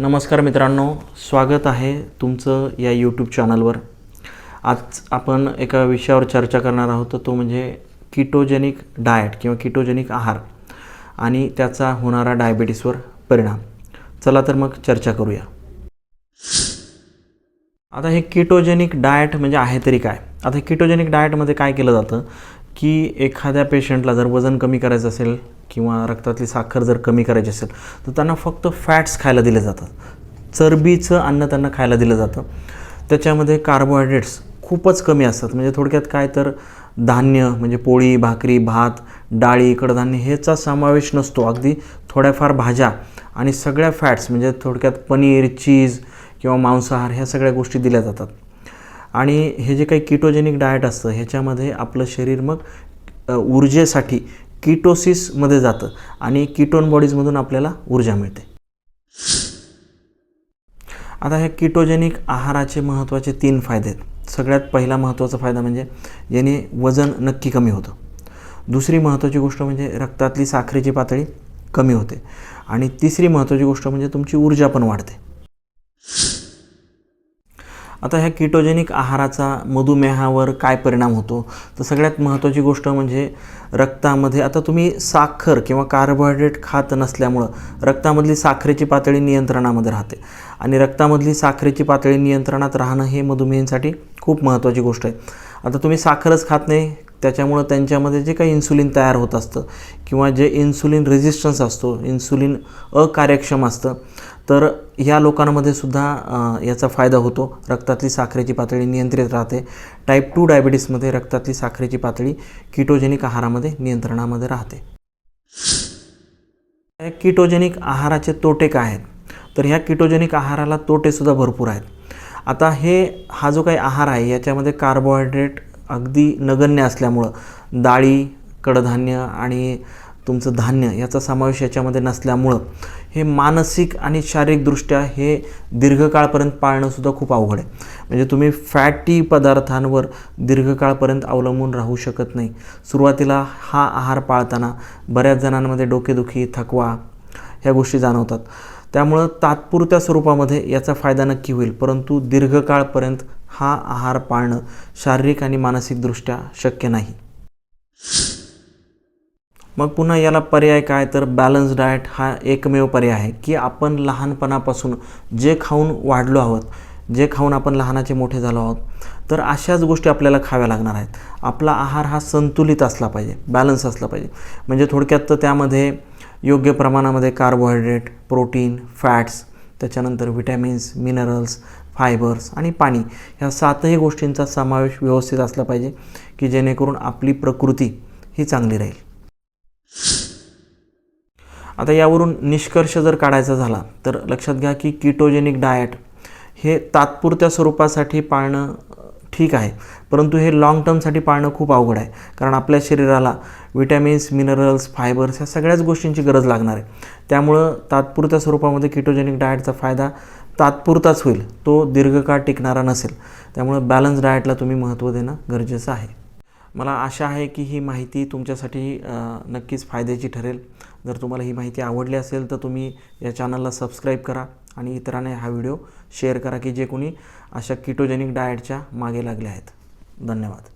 नमस्कार मित्रांनो स्वागत आहे तुमचं या यूट्यूब चॅनलवर आज आपण एका विषयावर चर्चा करणार आहोत तो म्हणजे किटोजेनिक डाएट किंवा किटोजेनिक आहार आणि त्याचा होणारा डायबिटीसवर परिणाम. चला तर मग चर्चा करूया. आता हे किटोजेनिक डाएट म्हणजे आहे तरी काय? आता किटोजेनिक डाएटमध्ये काय केलं जातं की एखाद्या पेशंटला जर वजन कमी करायचं असेल किंवा रक्तातली साखर जर कमी करायची असेल तर त्यांना फक्त फॅट्स खायला दिले जातात. चरबीचं अन्न त्यांना खायला दिलं जातं. त्याच्यामध्ये कार्बोहायड्रेट्स खूपच कमी असतात. म्हणजे थोडक्यात काय तर धान्य म्हणजे पोळी भाकरी भात डाळी कडधान्य ह्याचा समावेश नसतो. अगदी थोड्याफार भाज्या आणि सगळ्या फॅट्स म्हणजे थोडक्यात पनीर चीज किंवा मांसाहार ह्या सगळ्या गोष्टी दिल्या जातात. आणि हे जे काही किटोजेनिक डाएट असतं ह्याच्यामध्ये आपलं शरीर मग ऊर्जेसाठी किटोसिसमध्ये जातं आणि किटोन बॉडीजमधून आपल्याला ऊर्जा मिळते. आता ह्या किटोजेनिक आहाराचे महत्त्वाचे तीन फायदे आहेत. सगळ्यात पहिला महत्त्वाचा फायदा म्हणजे याने वजन नक्की कमी होतं. दुसरी महत्त्वाची गोष्ट म्हणजे रक्तातली साखरेची पातळी कमी होते. आणि तिसरी महत्त्वाची गोष्ट म्हणजे तुमची ऊर्जा पण वाढते. आता ह्या किटोजेनिक आहाराचा मधुमेहावर काय परिणाम होतो? तर सगळ्यात महत्त्वाची गोष्ट म्हणजे रक्तामध्ये आता तुम्ही साखर किंवा कार्बोहायड्रेट खात नसल्यामुळं रक्तामधली साखरेची पातळी नियंत्रणामध्ये राहते. आणि रक्तामधली साखरेची पातळी नियंत्रणात राहणं हे मधुमेहींसाठी खूप महत्त्वाची गोष्ट आहे. आता तुम्ही साखरच खात नाही त्याच्यामुळं त्यांच्यामध्ये जे काही इन्सुलिन तयार होत असतं किंवा जे इन्सुलिन रेझिस्टन्स असतो इन्सुलिन अकार्यक्षम असतं तर ह्या लोकांमध्ये सुद्धा याचा फायदा होतो. रक्तातली साखरेची पातळी नियंत्रित राहते. टाईप टू डायबिटीसमध्ये रक्तातली साखरेची पातळी किटोजेनिक आहारामध्ये नियंत्रणामध्ये राहते. किटोजेनिक आहाराचे तोटे काय आहेत? तर ह्या किटोजेनिक आहाराला तोटेसुद्धा भरपूर आहेत. आता हे हा जो काही आहार आहे याच्यामध्ये कार्बोहायड्रेट अगदी नगण्य असल्यामुळं डाळी कडधान्य आणि तुमचं धान्य याचा समावेश याच्यामध्ये नसल्यामुळं हे मानसिक आणि शारीरिकदृष्ट्या हे दीर्घकाळपर्यंत पाळणंसुद्धा खूप अवघड आहे. म्हणजे तुम्ही फॅटी पदार्थांवर दीर्घकाळपर्यंत अवलंबून राहू शकत नाही. सुरुवातीला हा आहार पाळताना बऱ्याच जणांमध्ये डोकेदुखी थकवा ह्या गोष्टी जाणवतात. त्यामुळं तात्पुरत्या स्वरूपामध्ये याचा फायदा नक्की होईल. परंतु दीर्घकाळपर्यंत हा आहार पाळणं शारीरिक आणि मानसिकदृष्ट्या शक्य नाही. मग पुन्हा याला पर्याय काय? तर बॅलन्स डाएट हा एकमेव पर्याय आहे की आपण लहानपणापासून जे खाऊन वाढलो आहोत जे खाऊन आपण लहानाचे मोठे झालो आहोत तर अशाच गोष्टी आपल्याला खाव्या लागणार आहेत. आपला आहार हा संतुलित असला पाहिजे बॅलन्स असला पाहिजे. म्हणजे थोडक्यात तर त्यामध्ये योग्य प्रमाणामध्ये कार्बोहायड्रेट प्रोटीन फॅट्स त्याच्यानंतर विटॅमिन्स मिनरल्स फायबर्स आणि पाणी ह्या सातही गोष्टींचा समावेश व्यवस्थित असला पाहिजे की जेणेकरून आपली प्रकृती ही चांगली राहील. आता यावरून निष्कर्ष जर काढायचा झाला तर लक्षात घ्या की किटोजेनिक डाएट हे तात्पुरत्या स्वरूपासाठी पाळणं ठीक आहे परंतु हे लाँग टर्मसाठी पाळणं खूप अवघड आहे कारण आपल्या शरीराला विटॅमिन्स मिनरल्स फायबर्स ह्या सगळ्याच गोष्टींची गरज लागणार आहे. त्यामुळं तात्पुरत्या स्वरूपामध्ये किटोजेनिक डाएटचा फायदा तात्पुरताच होईल तो दीर्घकाळ टिकणारा नसेल. त्यामुळं बॅलन्स डाएटला तुम्ही महत्त्व देणं गरजेचं आहे. मला आशा आहे की ही माहिती तुमच्यासाठी नक्कीच फायद्याची ठरेल. जर तुम्हाला ही माहिती आवडली असेल तर तुम्ही या चॅनलला सबस्क्राईब करा आणि इतरांना हा व्हिडिओ शेअर करा की जे कोणी अशा किटोजेनिक डाएटच्या मागे लागले आहेत. धन्यवाद.